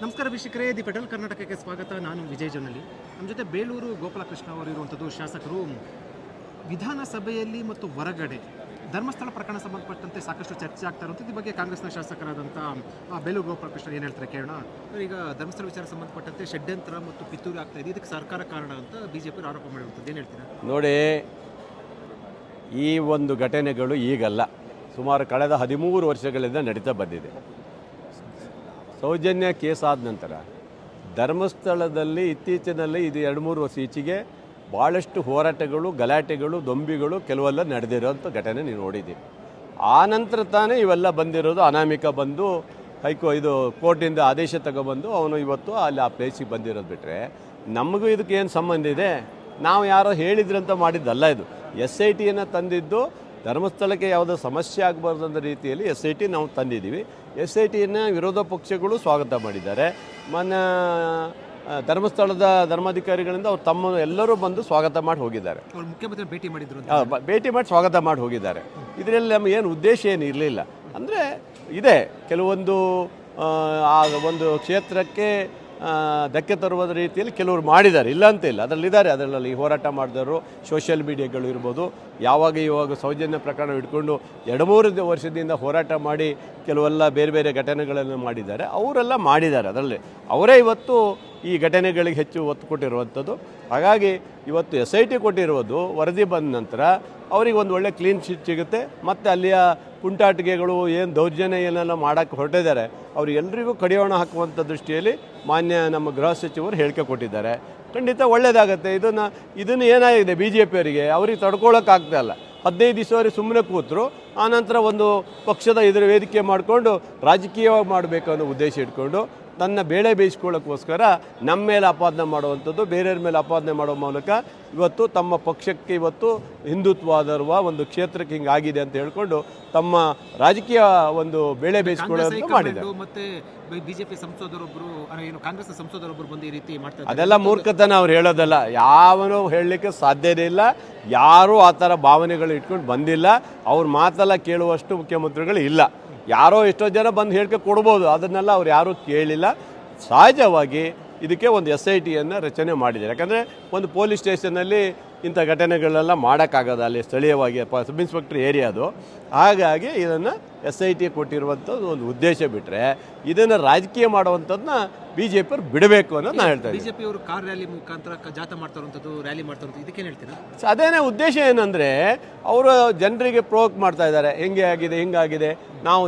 ನಮಸ್ಕಾರ ವೀಕ್ಷಕರೇ, the petrol ಕರ್ನಾಟಕಕ್ಕೆ ಸ್ವಾಗತ. ನಾನು ವಿಜಯ್ ಜೊನಲ್ಲಿ ನಮ್ಮ ಜೊತೆ ಬೇಲೂರು ಗೋಪಾಲಕೃಷ್ಣ ಅವರು ಇರುವಂಥದ್ದು ಶಾಸಕರು. ವಿಧಾನಸಭೆಯಲ್ಲಿ ಮತ್ತು ಹೊರಗಡೆ ಧರ್ಮಸ್ಥಳ ಪ್ರಕರಣ ಸಂಬಂಧಪಟ್ಟಂತೆ ಸಾಕಷ್ಟು ಚರ್ಚೆ ಆಗ್ತಾ ಇರುವಂಥದ್ದು. ಈ ಬಗ್ಗೆ ಕಾಂಗ್ರೆಸ್ನ ಶಾಸಕರಾದಂಥ ಬೇಲೂರು ಗೋಪಾಲಕೃಷ್ಣ ಏನು ಹೇಳ್ತಾರೆ ಕೇಳೋಣ. ಈಗ ಧರ್ಮಸ್ಥಳ ವಿಚಾರ ಸಂಬಂಧಪಟ್ಟಂತೆ ಷಡ್ಯಂತ್ರ ಮತ್ತು ಪಿತೂರಿ ಆಗ್ತಾ ಇದೆ. ಇದಕ್ಕೆ ಸರ್ಕಾರ ಕಾರಣ ಅಂತ ಬಿ ಜೆ ಆರೋಪ ಮಾಡಿರುವಂಥದ್ದು. ಏನು ಹೇಳ್ತೀರಾ? ನೋಡಿ, ಈ ಒಂದು ಘಟನೆಗಳು ಈಗಲ್ಲ. ಸುಮಾರು ಕಳೆದ ಹದಿಮೂರು ವರ್ಷಗಳಿಂದ ನಡೀತಾ ಬಂದಿದೆ. ಸೌಜನ್ಯ ಕೇಸ್ ಆದ ನಂತರ ಧರ್ಮಸ್ಥಳದಲ್ಲಿ ಇತ್ತೀಚಿನಲ್ಲಿ ಇದು ಎರಡು ಮೂರು ವರ್ಷ ಈಚೆಗೆ ಭಾಳಷ್ಟು ಹೋರಾಟಗಳು, ಗಲಾಟೆಗಳು, ದೊಂಬಿಗಳು ಕೆಲವೆಲ್ಲ ನಡೆದಿರೋಂಥ ಘಟನೆ ನೀವು ನೋಡಿದ್ದೀವಿ ಆ ನಂತರ ತಾನೇ ಇವೆಲ್ಲ ಬಂದಿರೋದು. ಅನಾಮಿಕ ಬಂದು ಹೈಕೋ, ಇದು ಕೋರ್ಟಿಂದ ಆದೇಶ ತಗೊಬಂದು ಅವನು ಇವತ್ತು ಅಲ್ಲಿ ಆ ಪ್ಲೇಸಿಗೆ ಬಂದಿರೋದು ಬಿಟ್ಟರೆ ನಮಗೂ ಇದಕ್ಕೆ ಏನು ಸಂಬಂಧ ಇದೆ? ನಾವು ಯಾರೋ ಹೇಳಿದ್ರಂತ ಮಾಡಿದ್ದಲ್ಲ ಇದು. ಎಸ್ ಐ ಟಿಯನ್ನು ತಂದಿದ್ದು ಧರ್ಮಸ್ಥಳಕ್ಕೆ ಯಾವುದೋ ಸಮಸ್ಯೆ ಆಗಬಾರ್ದಂಥ ರೀತಿಯಲ್ಲಿ ಎಸ್ ಐ ಟಿ ನಾವು ತಂದಿದ್ದೀವಿ. ಎಸ್ ಐ ಟಿಯನ್ನು ವಿರೋಧ ಪಕ್ಷಗಳು ಸ್ವಾಗತ ಮಾಡಿದ್ದಾರೆ. ಮೊನ್ನೆ ಧರ್ಮಸ್ಥಳದ ಧರ್ಮಾಧಿಕಾರಿಗಳಿಂದ ಅವ್ರು ತಮ್ಮ ಎಲ್ಲರೂ ಬಂದು ಸ್ವಾಗತ ಮಾಡಿ ಹೋಗಿದ್ದಾರೆ. ಅವ್ರು ಮುಖ್ಯಮಂತ್ರಿ ಭೇಟಿ ಮಾಡಿದ್ರು ಭೇಟಿ ಮಾಡಿ ಸ್ವಾಗತ ಮಾಡಿ ಹೋಗಿದ್ದಾರೆ. ಇದರಲ್ಲಿ ನಮ್ಗೆ ಏನು ಉದ್ದೇಶ ಏನು ಇರಲಿಲ್ಲ. ಅಂದರೆ ಇದೆ. ಕೆಲವೊಂದು ಆ, ಒಂದು ಕ್ಷೇತ್ರಕ್ಕೆ ಧಕ್ಕೆ ತರುವ ರೀತಿಯಲ್ಲಿ ಕೆಲವರು ಮಾಡಿದ್ದಾರೆ. ಇಲ್ಲ ಅಂತ ಇಲ್ಲ ಅದರಲ್ಲಿದ್ದಾರೆ ಅದರಲ್ಲಿ ಹೋರಾಟ ಮಾಡಿದವರು ಸೋಷಿಯಲ್ ಮೀಡಿಯಾಗಳು ಇರ್ಬೋದು. ಯಾವಾಗ ಇವಾಗ ಸೌಜನ್ಯ ಪ್ರಕರಣ ಇಟ್ಕೊಂಡು ಎರಡು ಮೂರು ವರ್ಷದಿಂದ ಹೋರಾಟ ಮಾಡಿ ಕೆಲವೆಲ್ಲ ಬೇರೆ ಬೇರೆ ಘಟನೆಗಳನ್ನು ಮಾಡಿದ್ದಾರೆ. ಅವರೆಲ್ಲ ಮಾಡಿದ್ದಾರೆ ಅದರಲ್ಲಿ. ಅವರೇ ಇವತ್ತು ಈ ಘಟನೆಗಳಿಗೆ ಹೆಚ್ಚು ಒತ್ತು ಕೊಟ್ಟಿರುವಂಥದ್ದು. ಹಾಗಾಗಿ ಇವತ್ತು ಎಸ್ ಐ ಟಿ ಕೊಟ್ಟಿರುವುದು ವರದಿ ಬಂದ ನಂತರ ಅವರಿಗೆ ಒಂದು ಒಳ್ಳೆ ಕ್ಲೀನ್ ಶೀಟ್ ಸಿಗುತ್ತೆ. ಮತ್ತು ಅಲ್ಲಿಯ ಪುಂಟಾಟಿಕೆಗಳು ಏನು ದೌರ್ಜನ್ಯ ಏನೆಲ್ಲ ಮಾಡೋಕ್ಕೆ ಹೊರಟಿದ್ದಾರೆ ಅವರಿಗೆಲ್ಲರಿಗೂ ಕಡಿವಾಣ ಹಾಕುವಂಥ ದೃಷ್ಟಿಯಲ್ಲಿ ಮಾನ್ಯ ನಮ್ಮ ಗೃಹ ಸಚಿವರು ಹೇಳಿಕೆ ಕೊಟ್ಟಿದ್ದಾರೆ. ಖಂಡಿತ ಒಳ್ಳೆಯದಾಗತ್ತೆ ಇದನ್ನು ಇದನ್ನು ಏನಾಗಿದೆ ಬಿ ಜೆ ಪಿಯವರಿಗೆ ಅವ್ರಿಗೆ ತಡ್ಕೊಳ್ಳೋಕ್ಕಾಗ್ತಾ ಇಲ್ಲ. ಹದಿನೈದು ದಿವಸವರೆಗೆ ಸುಮ್ಮನೆ ಕೂತರು ಆನಂತರ ಒಂದು ಪಕ್ಷದ ಎದುರು ವೇದಿಕೆ ಮಾಡಿಕೊಂಡು ರಾಜಕೀಯವಾಗಿ ಮಾಡಬೇಕು ಅನ್ನೋ ಉದ್ದೇಶ ಇಟ್ಕೊಂಡು ತನ್ನ ಬೇಳೆ ಬೇಯಿಸ್ಕೊಳ್ಳೋಕ್ಕೋಸ್ಕರ ನಮ್ಮ ಮೇಲೆ ಅಪಾದನೆ ಮಾಡುವಂಥದ್ದು ಬೇರೆಯವ್ರ ಮೇಲೆ ಅಪಾದನೆ ಮಾಡೋ ಮೂಲಕ ಇವತ್ತು ತಮ್ಮ ಪಕ್ಷಕ್ಕೆ ಇವತ್ತು ಹಿಂದುತ್ವದರುವ ಒಂದು ಕ್ಷೇತ್ರಕ್ಕೆ ಹಿಂಗಾಗಿದೆ ಅಂತ ಹೇಳ್ಕೊಂಡು ತಮ್ಮ ರಾಜಕೀಯ ಒಂದು ಬೇಳೆ ಬೇಯಿಸ್ಕೊಳ್ಳೋದು ಮಾಡಿದ್ದಾರೆ. ಮತ್ತೆ ಬಿಜೆಪಿ ಸಂಸದರೊಬ್ಬರು ಏನು ಕಾಂಗ್ರೆಸ್ ಸಂಸದರೊಬ್ಬರು ಬಂದು ಈ ರೀತಿ ಮಾಡ್ತಾರೆ ಅದೆಲ್ಲ ಮೂರ್ಖತನ ಅವ್ರು ಹೇಳೋದಲ್ಲ ಯಾವನು ಹೇಳಲಿಕ್ಕೆ ಸಾಧ್ಯನೇ ಇಲ್ಲ. ಯಾರೂ ಆ ಥರ ಭಾವನೆಗಳು ಇಟ್ಕೊಂಡು ಬಂದಿಲ್ಲ. ಅವ್ರ ಮಾತೆಲ್ಲ ಕೇಳುವಷ್ಟು ಮುಖ್ಯಮಂತ್ರಿಗಳು ಇಲ್ಲ. ಯಾರೋ ಎಷ್ಟೋ ಜನ ಬಂದು ಹೇಳಿಕೆ ಕೊಡ್ಬೋದು. ಅದನ್ನೆಲ್ಲ ಅವ್ರು ಯಾರೂ ಕೇಳಿಲ್ಲ. ಸಹಜವಾಗಿ ಇದಕ್ಕೆ ಒಂದು ಎಸ್ ಐ ಟಿಯನ್ನು ರಚನೆ ಮಾಡಿದ್ದಾರೆ. ಯಾಕಂದರೆ ಒಂದು ಪೊಲೀಸ್ ಸ್ಟೇಷನಲ್ಲಿ ಇಂಥ ಘಟನೆಗಳೆಲ್ಲ ಮಾಡೋಕ್ಕಾಗೋದು ಅಲ್ಲಿ ಸ್ಥಳೀಯವಾಗಿ ಪ ಸಬ್ ಇನ್ಸ್ಪೆಕ್ಟರ್ ಏರಿಯಾದು ಹಾಗಾಗಿ ಇದನ್ನು ಎಸ್ ಐ ಟಿ ಕೊಟ್ಟಿರುವಂಥದ್ದು ಒಂದು ಉದ್ದೇಶ ಬಿಟ್ಟರೆ ಇದನ್ನು ರಾಜಕೀಯ ಮಾಡುವಂಥದ್ದನ್ನ ಬಿ ಜೆ ಪಿಯವ್ರು ಬಿಡಬೇಕು ಅನ್ನೋದು ನಾನು ಹೇಳ್ತಾ ಇದ್ದೀನಿ. ಅವರು ಕಾರ್ ರ್ಯಾಲಿ ಮುಖಾಂತರ ಜಾಥ ಜಾಥಾ ಮಾಡ್ತಾ ಇರುವಂಥದ್ದು ರ್ಯಾಲಿ ಮಾಡ್ತಾ ಇದಕ್ಕೆ ಹೇಳ್ತೀರಾ? ಅದೇನೇ ಉದ್ದೇಶ ಏನಂದರೆ ಅವರು ಜನರಿಗೆ ಪ್ರೋಕ್ ಮಾಡ್ತಾ ಇದ್ದಾರೆ. ಹೆಂಗೆ ಆಗಿದೆ ಹಿಂಗಾಗಿದೆ ನಾವು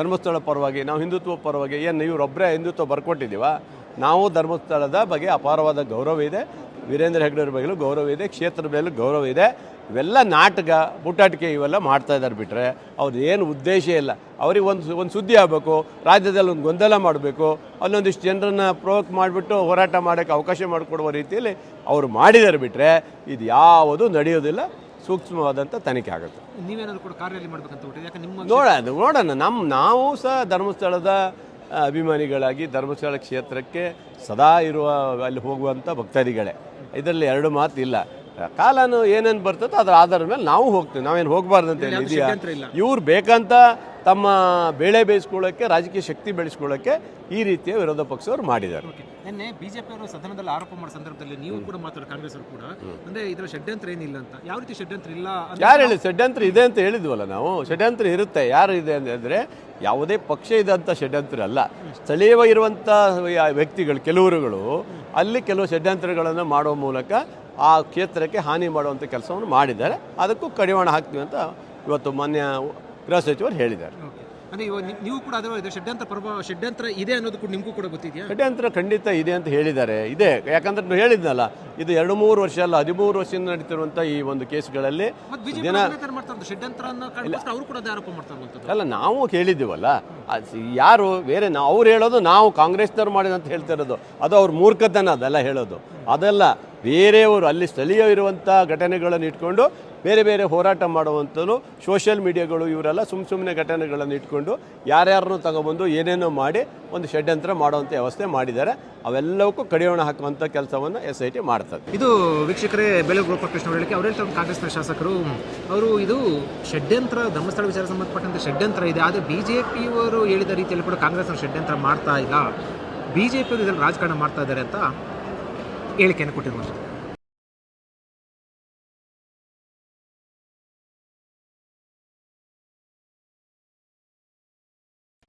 ಧರ್ಮಸ್ಥಳ ಪರವಾಗಿ ನಾವು ಹಿಂದುತ್ವ ಪರವಾಗಿ ಏನು ಇವರೊಬ್ಬರೇ ಹಿಂದುತ್ವ ಬರ್ಕೊಟ್ಟಿದ್ದೀವ? ನಾವು ಧರ್ಮಸ್ಥಳದ ಬಗ್ಗೆ ಅಪಾರವಾದ ಗೌರವ ಇದೆ. ವೀರೇಂದ್ರ ಹೆಗ್ಡೆಯವ್ರ ಬಗ್ಗೆಲೂ ಗೌರವ ಇದೆ ಕ್ಷೇತ್ರದ ಮೇಲೂ ಗೌರವ ಇದೆ. ಇವೆಲ್ಲ ನಾಟಕ ಪುಟಾಟಿಕೆ ಇವೆಲ್ಲ ಮಾಡ್ತಾ ಇದ್ದಾರೆ ಬಿಟ್ಟರೆ ಅವ್ರದ್ದು ಏನು ಉದ್ದೇಶ ಇಲ್ಲ. ಅವ್ರಿಗೆ ಒಂದು ಒಂದು ಸುದ್ದಿ ಆಗಬೇಕು ರಾಜ್ಯದಲ್ಲಿ ಒಂದು ಗೊಂದಲ ಮಾಡಬೇಕು ಅಲ್ಲೊಂದಿಷ್ಟು ಜನರನ್ನು ಪ್ರೋಕ್ ಮಾಡಿಬಿಟ್ಟು ಹೋರಾಟ ಮಾಡೋಕ್ಕೆ ಅವಕಾಶ ಮಾಡಿಕೊಡುವ ರೀತಿಯಲ್ಲಿ ಅವರು ಮಾಡಿದ್ದಾರೆ ಬಿಟ್ಟರೆ ಇದು ಯಾವುದು ನಡೆಯೋದಿಲ್ಲ ಸೂಕ್ಷ್ಮವಾದಂಥ ತನಿಖೆ ಆಗುತ್ತೆ. ನೀವೇನಾದರೂ ಕೂಡ ಮಾಡ್ಬೇಕಂತ ನಿಮ್ಮ ನೋಡೋಣ ನಮ್ಮ ನಾವು ಸಹ ಧರ್ಮಸ್ಥಳದ ಅಭಿಮಾನಿಗಳಾಗಿ ಧರ್ಮಸ್ಥಳ ಕ್ಷೇತ್ರಕ್ಕೆ ಸದಾ ಇರುವ ಅಲ್ಲಿ ಹೋಗುವಂಥ ಭಕ್ತಾದಿಗಳೇ. ಇದರಲ್ಲಿ ಎರಡು ಮಾತು ಇಲ್ಲ ಕಾಲನು ಏನೇನು ಬರ್ತದೋ ಅದರ ಆಧಾರದ ಮೇಲೆ ನಾವು ಹೋಗ್ತೀವಿ. ನಾವೇನು ಹೋಗಬಾರ್ದು ಅಂತ ಹೇಳಿ ಇದೆಯಾ. ಇವ್ರು ಬೇಕಂತ ತಮ್ಮ ಬೇಳೆ ಬೇಯಿಸ್ಕೊಳ್ಳೋಕ್ಕೆ ರಾಜಕೀಯ ಶಕ್ತಿ ಬೆಳೆಸ್ಕೊಳ್ಳೋಕ್ಕೆ ಈ ರೀತಿಯ ವಿರೋಧ ಪಕ್ಷವರು ಮಾಡಿದ್ದಾರೆ. ನಿನ್ನೆ ಬಿಜೆಪಿ ಅವರು ಸದನದಲ್ಲಿ ಆರೋಪ ಮಾಡೋ ಸಂದರ್ಭದಲ್ಲಿ ನೀವು ಕೂಡ ಮಾತಾಡೋ ಕಾಂಗ್ರೆಸ್ ಅವರು ಕೂಡ. ಅಂದ್ರೆ ಇದರ ಷಡ್ಯಂತ್ರ ಏನಿಲ್ಲ ಅಂತ. ಯಾವ ರೀತಿ ಷಡ್ಯಂತ್ರ ಇಲ್ಲ ಯಾರು ಹೇಳಿ ಷಡ್ಯಂತ್ರ ಇದೆ ಅಂತ ಹೇಳಿದ್ವಲ್ಲ ನಾವು? ಷಡ್ಯಂತ್ರ ಇರುತ್ತೆ. ಯಾರು ಇದೆ ಅಂದರೆ ಯಾವುದೇ ಪಕ್ಷ ಇದೆ ಅಂತ ಷಡ್ಯಂತ್ರ ಅಲ್ಲ. ಸ್ಥಳೀಯವಾಗಿರುವಂಥ ವ್ಯಕ್ತಿಗಳು ಕೆಲವರುಗಳು ಅಲ್ಲಿ ಕೆಲವು ಷಡ್ಯಂತ್ರಗಳನ್ನು ಮಾಡುವ ಮೂಲಕ ಆ ಕ್ಷೇತ್ರಕ್ಕೆ ಹಾನಿ ಮಾಡುವಂಥ ಕೆಲಸವನ್ನು ಮಾಡಿದ್ದಾರೆ. ಅದಕ್ಕೂ ಕಡಿವಾಣ ಹಾಕ್ತೀವಿ ಅಂತ ಇವತ್ತು ಮಾನ್ಯ ಗೃಹ ಸಚಿವರು ಹೇಳಿದ್ದಾರೆ. ಅಂದ್ರೆ ಇವಾಗ ನೀವು- ಕೂಡ ಅದರ ಇದು ಷಡ್ಯಂತ್ರ ಪ್ರಭಾವ ಷಡ್ಯಂತ್ರ ಇದೆ ಅನ್ನೋದು ಕೂಡ ನಿಮಗೂ ಕೂಡ ಗೊತ್ತಿದೆಯಾ? ಷಡ್ಯಂತ್ರ ಖಂಡಿತ ಇದೆ ಅಂತ ಹೇಳಿದ್ದಾರೆ. ಇದೆ. ಯಾಕಂದ್ರೆ ಹೇಳಿದ್ನಲ್ಲ ಇದು ಎರಡು ಮೂರು ವರ್ಷ ಅಲ್ಲ ಹದಿಮೂರು ವರ್ಷದಿಂದ ನಡೀತಿರುವಂಥ ಈ ಒಂದು ಕೇಸ್ಗಳಲ್ಲಿ ಬಿಜೆಪಿ ಷಡ್ಯಂತ್ರ ಅವರು ಕೂಡ ಆರೋಪ ಮಾಡ್ತಾ ಇರುವಂಥದ್ದು. ಅಲ್ಲ ನಾವು ಕೇಳಿದ್ದೀವಲ್ಲ ಅದ್ ಯಾರು ಬೇರೆ ನಾವು ಅವ್ರು ಹೇಳೋದು ನಾವು ಕಾಂಗ್ರೆಸ್ನವ್ರು ಮಾಡಿದಂತ ಹೇಳ್ತಾ ಇರೋದು. ಅದು ಅವ್ರ ಮೂರ್ಖತನ ಅದೆಲ್ಲ ಹೇಳೋದು. ಅದೆಲ್ಲ ಬೇರೆಯವರು ಅಲ್ಲಿ ಸ್ಥಳೀಯ ಇರುವಂಥ ಘಟನೆಗಳನ್ನು ಇಟ್ಕೊಂಡು ಬೇರೆ ಬೇರೆ ಹೋರಾಟ ಮಾಡುವಂಥದ್ದು ಸೋಷಿಯಲ್ ಮೀಡಿಯಾಗಳು ಇವರೆಲ್ಲ ಸುಮ್ಮ ಸುಮ್ಮನೆ ಘಟನೆಗಳನ್ನು ಇಟ್ಕೊಂಡು ಯಾರ್ಯಾರನ್ನು ತಗೊಬಂದು ಏನೇನೋ ಮಾಡಿ ಒಂದು ಷಡ್ಯಂತ್ರ ಮಾಡುವಂಥ ವ್ಯವಸ್ಥೆ ಮಾಡಿದ್ದಾರೆ. ಅವೆಲ್ಲವಕ್ಕೂ ಕಡಿಯೋಣ ಹಾಕುವಂಥ ಕೆಲಸವನ್ನು ಎಸ್ ಐ ಟಿ ಮಾಡ್ತದೆ. ಇದು ವೀಕ್ಷಕರೇ ಬೆಲೆ ಗೋಪಾಲಕೃಷ್ಣ ಅವರು ಹೇಳಿಕೆ ಅವ್ರು ಕಾಂಗ್ರೆಸ್ನ ಶಾಸಕರು, ಅವರು ಇದು ಷಡ್ಯಂತ್ರ ಧರ್ಮಸ್ಥಳ ವಿಚಾರ ಸಂಬಂಧಪಟ್ಟಂತೆ ಷಡ್ಯಂತ್ರ ಇದೆ. ಆದರೆ ಬಿ ಜೆ ಪಿಯವರು ಹೇಳಿದ ರೀತಿಯಲ್ಲಿ ಕೂಡ ಕಾಂಗ್ರೆಸ್ನ ಷಡ್ಯಂತ್ರ ಮಾಡ್ತಾ ಇಲ್ಲ. ಬಿ ಜೆ ಪಿಯವರು ಇದರಲ್ಲಿ ರಾಜಕಾರಣ ಮಾಡ್ತಾ ಇದ್ದಾರೆ ಅಂತ ಹೇಳಿಕೆಯನ್ನು ಕೊಟ್ಟಿರುವಂಥದ್ದು.